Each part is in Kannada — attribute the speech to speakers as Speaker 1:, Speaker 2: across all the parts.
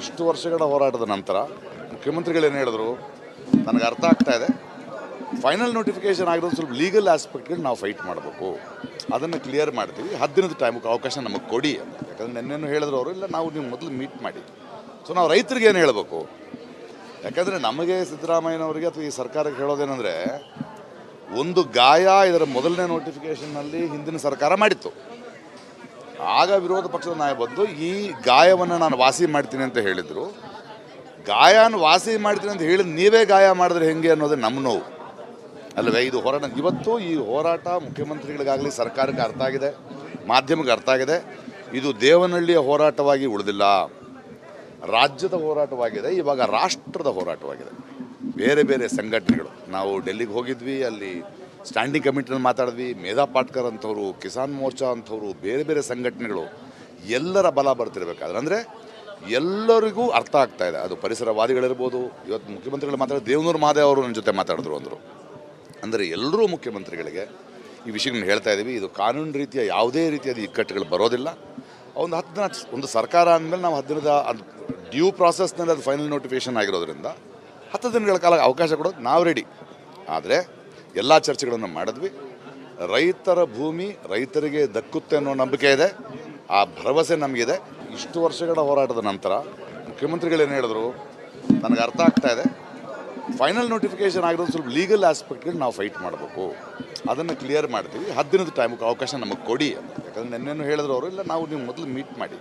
Speaker 1: ಇಷ್ಟು ವರ್ಷಗಳ ಹೋರಾಟದ ನಂತರ ಮುಖ್ಯಮಂತ್ರಿಗಳೇನು ಹೇಳಿದ್ರು? ನನಗೆ ಅರ್ಥ ಆಗ್ತಾ ಇದೆ. ಫೈನಲ್ ನೋಟಿಫಿಕೇಶನ್ ಆಗಿರೋದು ಸ್ವಲ್ಪ ಲೀಗಲ್ ಆಸ್ಪೆಕ್ಟ್ಗಳು ನಾವು ಫೈಟ್ ಮಾಡಬೇಕು. ಅದನ್ನು ಕ್ಲಿಯರ್ ಮಾಡ್ತೀವಿ. ಹತ್ತು ದಿನದ ಟೈಮ್ಗೆ ಅವಕಾಶ ನಮಗೆ ಕೊಡಿ ಅಂತ. ಯಾಕಂದ್ರೆ ನೆನ್ನೆನೂ ಹೇಳಿದ್ರು ಅವರು, ಇಲ್ಲ, ನಾವು ನೀವು ಮೊದಲು ಮೀಟ್ ಮಾಡಿ. ಸೊ ನಾವು ರೈತರಿಗೆ ಏನು ಹೇಳಬೇಕು? ಯಾಕಂದರೆ ನಮಗೆ ಸಿದ್ದರಾಮಯ್ಯನವರಿಗೆ ಅಥವಾ ಈ ಸರ್ಕಾರಕ್ಕೆ ಹೇಳೋದೇನೆಂದರೆ, ಒಂದು ಗಾಯ ಇದರ ಮೊದಲನೇ ನೋಟಿಫಿಕೇಷನ್ನಲ್ಲಿ ಹಿಂದಿನ ಸರ್ಕಾರ ಮಾಡಿತ್ತು. ಆಗ ವಿರೋಧ ಪಕ್ಷದ ನಾಯ ಬಂದು, ಈ ಗಾಯವನ್ನು ನಾನು ವಾಸಿ ಮಾಡ್ತೀನಿ ಅಂತ ಹೇಳಿದರು. ಗಾಯನ ವಾಸಿ ಮಾಡ್ತೀನಿ ಅಂತ ಹೇಳಿದ ನೀವೇ ಗಾಯ ಮಾಡಿದ್ರೆ ಹೆಂಗೆ ಅನ್ನೋದು ನಮ್ಮ ನೋವು. ಅಲ್ಲವೇ, ಇದು ಹೋರಾಟ. ಇವತ್ತು ಈ ಹೋರಾಟ ಮುಖ್ಯಮಂತ್ರಿಗಳಿಗಾಗಲಿ ಸರ್ಕಾರಕ್ಕೆ ಅರ್ಥ ಆಗಿದೆ, ಮಾಧ್ಯಮಕ್ಕೆ ಅರ್ಥ ಆಗಿದೆ. ಇದು ದೇವನಹಳ್ಳಿಯ ಹೋರಾಟವಾಗಿ ಉಳಿದಿಲ್ಲ. ರಾಜ್ಯದ ಹೋರಾಟವಾಗಿದೆ, ಇವಾಗ ರಾಷ್ಟ್ರದ ಹೋರಾಟವಾಗಿದೆ. ಬೇರೆ ಬೇರೆ ಸಂಘಟನೆಗಳು. ನಾವು ಡೆಲ್ಲಿಗೆ ಹೋಗಿದ್ವಿ, ಅಲ್ಲಿ ಸ್ಟ್ಯಾಂಡಿಂಗ್ ಕಮಿಟಿನಲ್ಲಿ ಮಾತಾಡಿದ್ವಿ. ಮೇಧಾ ಪಾಟ್ಕರ್ ಅಂಥವ್ರು, ಕಿಸಾನ್ ಮೋರ್ಚಾ ಅಂಥವ್ರು, ಬೇರೆ ಬೇರೆ ಸಂಘಟನೆಗಳು ಎಲ್ಲರ ಬಲ ಬರ್ತಿರ್ಬೇಕಾದ್ರೆ, ಅಂದರೆ ಎಲ್ಲರಿಗೂ ಅರ್ಥ ಆಗ್ತಾ ಇದೆ. ಅದು ಪರಿಸರವಾದಿಗಳಿರ್ಬೋದು, ಇವತ್ತು ಮುಖ್ಯಮಂತ್ರಿಗಳು ಮಾತಾಡಿದ ದೇವನೂರು ಮಹಾದೇವ್ ಅವರು ನನ್ನ ಜೊತೆ ಮಾತಾಡಿದ್ರು ಅಂದರು. ಅಂದರೆ ಎಲ್ಲರೂ ಮುಖ್ಯಮಂತ್ರಿಗಳಿಗೆ ಈ ವಿಷಯಗಳನ್ನ ಹೇಳ್ತಾ ಇದ್ದೀವಿ ಇದು ಕಾನೂನು ರೀತಿಯ ಯಾವುದೇ ರೀತಿಯಾದ ಇಕ್ಕಟ್ಟುಗಳು ಬರೋದಿಲ್ಲ. ಒಂದು ಹತ್ತು ದಿನ ಒಂದು ಸರ್ಕಾರ ಅಂದಮೇಲೆ ನಾವು ಹತ್ತು ದಿನದ ಅದು ಡ್ಯೂ ಪ್ರಾಸೆಸ್ನಲ್ಲಿ ಅದು ಫೈನಲ್ ನೋಟಿಫಿಕೇಶನ್ ಆಗಿರೋದ್ರಿಂದ ಹತ್ತು ದಿನಗಳ ಕಾಲ ಅವಕಾಶ ಕೊಡೋದು ನಾವು ರೆಡಿ ಆದರೆ ಎಲ್ಲ ಚರ್ಚೆಗಳನ್ನು ಮಾಡಿದ್ವಿ. ರೈತರ ಭೂಮಿ ರೈತರಿಗೆ ದಕ್ಕುತ್ತೆ ಅನ್ನೋ ನಂಬಿಕೆ ಇದೆ. ಆ ಭರವಸೆ ನಮಗಿದೆ. ಇಷ್ಟು ವರ್ಷಗಳ ಹೋರಾಟದ ನಂತರ ಮುಖ್ಯಮಂತ್ರಿಗಳೇನು ಹೇಳಿದ್ರು? ನನಗೆ ಅರ್ಥ ಆಗ್ತಾ ಇದೆ. ಫೈನಲ್ ನೋಟಿಫಿಕೇಶನ್ ಆಗಿರೋದು ಸ್ವಲ್ಪ ಲೀಗಲ್ ಆಸ್ಪೆಕ್ಟ್ಗಳು ನಾವು ಫೈಟ್ ಮಾಡಬೇಕು. ಅದನ್ನು ಕ್ಲಿಯರ್ ಮಾಡ್ತೀವಿ. ಹತ್ತು ದಿನದ ಟೈಮ್ಗೆ ಅವಕಾಶ ನಮಗೆ ಕೊಡಿ ಯಾಕಂದ್ರೆ ನೆನ್ನೆನೂ ಹೇಳಿದ್ರು ಅವರು, ಇಲ್ಲ ನಾವು ನೀವು ಮೊದಲು ಮೀಟ್ ಮಾಡಿ.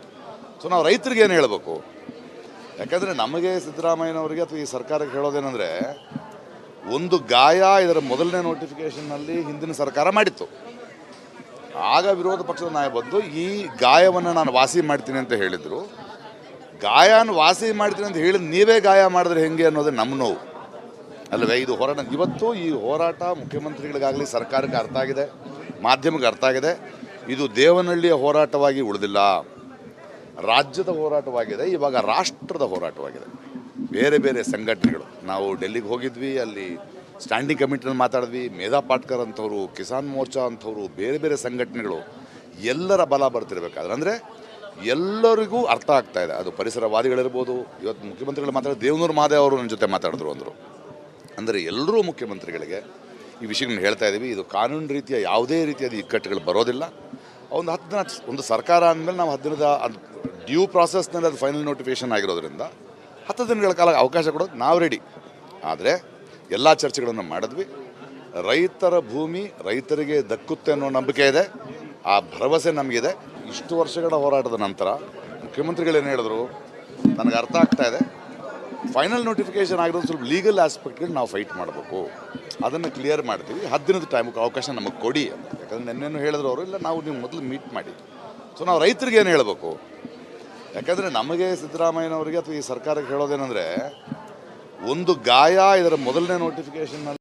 Speaker 1: ಸೊ ನಾವು ರೈತರಿಗೆ ಏನು ಹೇಳಬೇಕು? ಯಾಕಂದರೆ ನಮಗೆ ಸಿದ್ದರಾಮಯ್ಯನವರಿಗೆ ಅಥವಾ ಈ ಸರ್ಕಾರಕ್ಕೆ ಹೇಳೋದೇನೆಂದರೆ ಒಂದು ಗಾಯ ಇದರ ಮೊದಲನೇ ನೋಟಿಫಿಕೇಷನ್ನಲ್ಲಿ ಹಿಂದಿನ ಸರ್ಕಾರ ಮಾಡಿತ್ತು. ಆಗ ವಿರೋಧ ಪಕ್ಷದ ನಾಯ ಬಂದು, ಈ ಗಾಯವನ್ನು ನಾನು ವಾಸಿ ಮಾಡ್ತೀನಿ ಅಂತ ಹೇಳಿದರು. ಗಾಯನ ವಾಸಿ ಮಾಡ್ತೀನಿ ಅಂತ ಹೇಳಿದ ನೀವೇ ಗಾಯ ಮಾಡಿದ್ರೆ ಹೆಂಗೆ ಅನ್ನೋದೇ ನಮ್ಮ ನೋವು. ಅಲ್ಲವೇ, ಇದು ಹೋರಾಟ. ಇವತ್ತು ಈ ಹೋರಾಟ ಮುಖ್ಯಮಂತ್ರಿಗಳಿಗಾಗಲಿ ಸರ್ಕಾರಕ್ಕೆ ಅರ್ಥ ಆಗಿದೆ, ಮಾಧ್ಯಮಕ್ಕೆ ಅರ್ಥ ಆಗಿದೆ. ಇದು ದೇವನಹಳ್ಳಿಯ ಹೋರಾಟವಾಗಿ ಉಳಿದಿಲ್ಲ. ರಾಜ್ಯದ ಹೋರಾಟವಾಗಿದೆ, ಇವಾಗ ರಾಷ್ಟ್ರದ ಹೋರಾಟವಾಗಿದೆ. ಬೇರೆ ಬೇರೆ ಸಂಘಟನೆಗಳು. ನಾವು ಡೆಲ್ಲಿಗೆ ಹೋಗಿದ್ವಿ, ಅಲ್ಲಿ ಸ್ಟ್ಯಾಂಡಿಂಗ್ ಕಮಿಟಿನಲ್ಲಿ ಮಾತಾಡಿದ್ವಿ. ಮೇಧಾ ಪಾಟ್ಕರ್ ಅಂಥವ್ರು, ಕಿಸಾನ್ ಮೋರ್ಚಾ ಅಂಥವ್ರು, ಬೇರೆ ಬೇರೆ ಸಂಘಟನೆಗಳು ಎಲ್ಲರ ಬಲ ಬರ್ತಿರ್ಬೇಕಾದ್ರೆ ಅಂದರೆ ಎಲ್ಲರಿಗೂ ಅರ್ಥ ಆಗ್ತಾ ಇದೆ. ಅದು ಪರಿಸರವಾದಿಗಳಿರ್ಬೋದು, ಇವತ್ತು ಮುಖ್ಯಮಂತ್ರಿಗಳು ಮಾತಾಡಿದ ದೇವನೂರು ಮಾದೇವ್ ಅವರು ನನ್ನ ಜೊತೆ ಮಾತಾಡಿದ್ರು ಅಂದರು. ಅಂದರೆ ಎಲ್ಲರೂ ಮುಖ್ಯಮಂತ್ರಿಗಳಿಗೆ ಈ ವಿಷಯಗಳನ್ನ ಹೇಳ್ತಾ ಇದ್ದೀವಿ ಇದು ಕಾನೂನು ರೀತಿಯ ಯಾವುದೇ ರೀತಿಯಾದ ಇಕ್ಕಟ್ಟುಗಳು ಬರೋದಿಲ್ಲ. ಒಂದು ಹತ್ತು ದಿನ, ಒಂದು ಸರ್ಕಾರ ಅಂದಮೇಲೆ ನಾವು ಹತ್ತು ದಿನದ, ಅದು ಡ್ಯೂ ಪ್ರಾಸೆಸ್ನಲ್ಲಿ ಅದು ಫೈನಲ್ ನೋಟಿಫಿಕೇಶನ್ ಆಗಿರೋದ್ರಿಂದ ಹತ್ತು ದಿನಗಳ ಕಾಲ ಅವಕಾಶ ಕೊಡೋದು ನಾವು ರೆಡಿ ಆದರೆ ಎಲ್ಲ ಚರ್ಚೆಗಳನ್ನು ಮಾಡಿದ್ವಿ. ರೈತರ ಭೂಮಿ ರೈತರಿಗೆ ದಕ್ಕುತ್ತೆ ಅನ್ನೋ ನಂಬಿಕೆ ಇದೆ. ಆ ಭರವಸೆ ನಮಗಿದೆ. ಇಷ್ಟು ವರ್ಷಗಳ ಹೋರಾಟದ ನಂತರ ಮುಖ್ಯಮಂತ್ರಿಗಳೇನು ಹೇಳಿದ್ರು? ನನಗೆ ಅರ್ಥ ಆಗ್ತಾ ಇದೆ. ಫೈನಲ್ ನೋಟಿಫಿಕೇಶನ್ ಆಗಿರೋದು ಸ್ವಲ್ಪ ಲೀಗಲ್ ಆಸ್ಪೆಕ್ಟ್ಗಳು ನಾವು ಫೈಟ್ ಮಾಡಬೇಕು. ಅದನ್ನು ಕ್ಲಿಯರ್ ಮಾಡ್ತೀವಿ. ಹತ್ತು ದಿನದ ಟೈಮ್ಗೆ ಅವಕಾಶ ನಮಗೆ ಕೊಡಿ ಯಾಕಂದ್ರೆ ನೆನ್ನೆನೂ ಹೇಳಿದ್ರು ಅವರು, ಇಲ್ಲ ನಾವು ನೀವು ಮೊದಲು ಮೀಟ್ ಮಾಡಿ. ಸೊ ನಾವು ರೈತರಿಗೆ ಏನು ಹೇಳಬೇಕು? ಯಾಕಂದರೆ ನಮಗೆ ಸಿದ್ದರಾಮಯ್ಯನವರಿಗೆ ಅಥವಾ ಈ ಸರ್ಕಾರಕ್ಕೆ ಹೇಳೋದೇನೆಂದರೆ ಒಂದು ಗಾಯ ಇದರ ಮೊದಲನೇ ನೋಟಿಫಿಕೇಷನ್ನಲ್ಲಿ